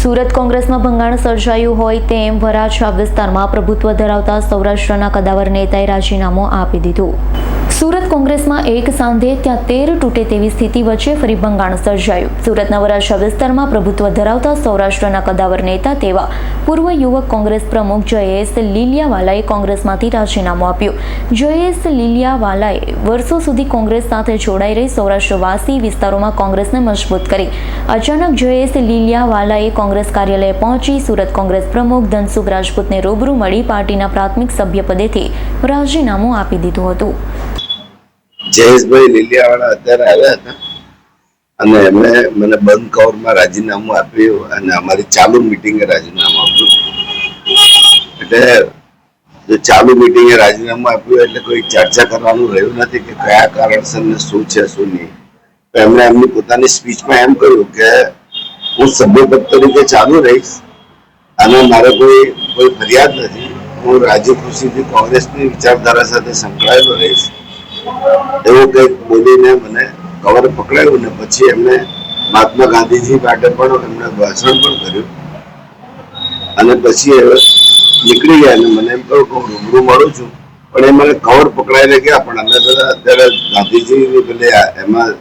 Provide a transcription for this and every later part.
સુરત કોંગ્રેસમાં ભંગાણ સર્જાયું હોય તેમ વરાછા વિસ્તારમાં પ્રભુત્વ ધરાવતા સૌરાષ્ટ્રના કદાવર નેતાએ રાજીનામું આપી દીધું. સુરત કોંગ્રેસમાં એક સાંધે ત્યાં તેર તૂટે તેવી સ્થિતિ વચ્ચે ફરી ભંગાણ સર્જાયું. સુરતના વરાછા વિસ્તારમાં પ્રભુત્વ ધરાવતા સૌરાષ્ટ્રના કદાવર નેતા તેવા પૂર્વ યુવક કોંગ્રેસ પ્રમુખ જયેશ લીલિયાવાલાએ કોંગ્રેસમાંથી રાજીનામું આપ્યું. જયેશ લીલિયાવાલાએ વર્ષો સુધી કોંગ્રેસ સાથે જોડાઈ રહી સૌરાષ્ટ્રવાસી વિસ્તારોમાં કોંગ્રેસને મજબૂત કરી. અચાનક જયેશ લીલિયાવાલાએ કોંગ્રેસ કાર્યાલય પહોંચી સુરત કોંગ્રેસ પ્રમુખ ધનસુખ રાજપૂતને રૂબરૂ મળી પાર્ટીના પ્રાથમિક સભ્યપદેથી રાજીનામું આપી દીધું હતું. જયેશભાઈ લીલિયાવાળા અત્યારે આવ્યા હતા. અને એમણે મને બંધ કવરમાં રાજીનામું આપ્યું અને અમારી ચાલુ મિટિંગે રાજીનામું આપ્યું. એટલે જો ચાલુ મિટિંગે રાજીનામું આપ્યું એટલે કોઈ ચર્ચા કરવાનું રહ્યું નથી કે કયા કારણસર શું છે, શું નહીં. તો એમણે એમની પોતાની સ્પીચમાં એમ કહ્યું કે હું સભ્યપદ તરીકે ચાલુ રહીશ અને મારે કોઈ કોઈ ફરિયાદ નથી. હું રાજી ખુશીથી કોંગ્રેસની વિચારધારા સાથે સંકળાયેલો રહીશ. એવું કંઈક બોલીને મને કવર પકડાયું ને પછી એમને મહાત્મા ગાંધીજી માટે પણ એમણે ભાષણ પણ કર્યું. અને પછી નીકળી ગયા અને મને એમ કહ્યું કે હું રૂબરૂ મળું છું. પણ એ મને કવર પકડાઈને ગયા, પણ અમે બધા અત્યારે ગાંધીજીની પેલી એમાં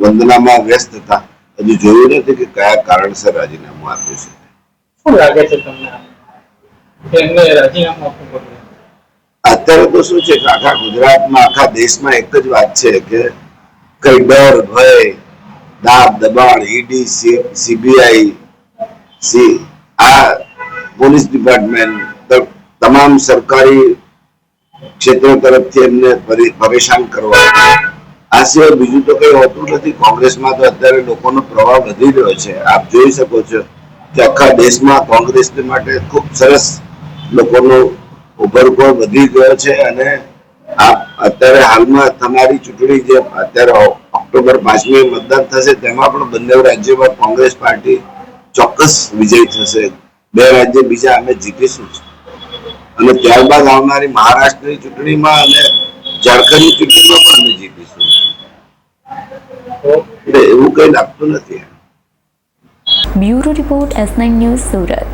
વંદનામાં વ્યસ્ત હતા, હજુ જોયું નથી કે કયા કારણસર રાજીનામું આપ્યું છે. શું લાગે છે તમને? એમને રાજીનામું આપવું પડ્યું. અત્યારે તો શું છે આખા ગુજરાતમાં, આખા દેશમાં એક જ વાત છે કે કઈ ડર, ભય, દાબ, દબાણ, ઈડી સીબીઆઈ, સી, આ પોલીસ ડિપાર્ટમેન્ટ તમામ સરકારી ક્ષેત્રો તરફથી એમને પરેશાન કરવા. આ સિવાય બીજું તો કઈ હોતું નથી. કોંગ્રેસમાં તો અત્યારે લોકોનો પ્રભાવ વધી રહ્યો છે. આપ જોઈ શકો છો કે આખા દેશમાં કોંગ્રેસ માટે ખૂબ સરસ લોકોનો ઉભરકો વધી ગયો છે અને અત્યારે હાલમાં તમારી ચૂંટણી જે અત્યારે ઓક્ટોબર પાંચમી મતદાન થશે, તેમાં પણ બંને રાજ્યોમાં કોંગ્રેસ પાર્ટી ચોક્કસ વિજય થશે. બે રાજ્ય બીજા અમે જીતીશું અને ત્યારબાદ આવનારી મહારાષ્ટ્રની ચૂંટણીમાં અને ઝારખંડની ચૂંટણીમાં પણ અમે જીતીશું. એટલે એવું કઈ લાગતું નથી. Bureau report S nine news Surat.